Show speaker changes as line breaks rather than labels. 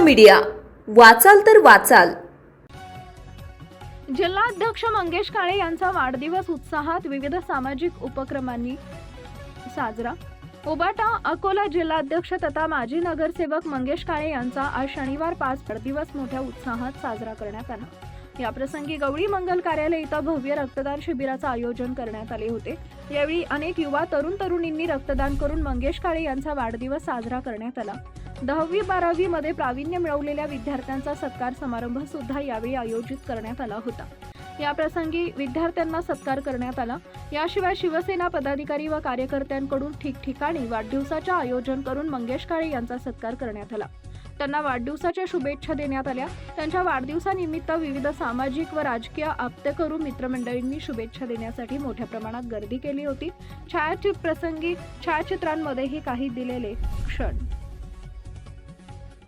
Media. वाचाल तर वाचाल.
जिल्हाध्यक्ष मंगेश काळे यांचा वाढदिवस उत्साहात विविध सामाजिक उपक्रमांनी साजरा. उबाटा अकोला जिल्हाध्यक्ष तथा माजी नगरसेवक मंगेश काळे यांचा आज शनिवार पाच वाढदिवस मोठ्या उत्साहात साजरा करण्यात आला. याप्रसंगी गवळी मंगल कार्यालय इथं भव्य रक्तदान शिबिराचं आयोजन करण्यात आले होते. यावेळी अनेक युवा तरुण तरुणींनी रक्तदान करून मंगेश काळे यांचा वाढदिवस साजरा करण्यात आला. दहावी बारावी मध्ये प्रावीण्य मिळवलेल्या विद्यार्थ्यांचा सत्कार समारंभ सुद्धा यावेळी आयोजित करण्यात आला होता. या प्रसंगी विद्यार्थ्यांना सत्कार करण्यात आला. याशिवाय शिवसेना पदाधिकारी व कार्यकर्त्यांकडून ठिकठिकाणी वाढदिवसाचे आयोजन करून मंगेश काळे यांचा सत्कार करण्यात आला. त्यांना वाढदिवसाच्या शुभेच्छा देण्यात आल्या. त्यांच्या वाढदिवसानिमित्त विविध सामाजिक व राजकीय आप्तेकरू मित्रमंडळींनी शुभेच्छा देण्यासाठी मोठ्या प्रमाणात गर्दी केली होती. छायाचित्र प्रसंगी छायाचित्रांमध्येही काही दिलेले क्षण.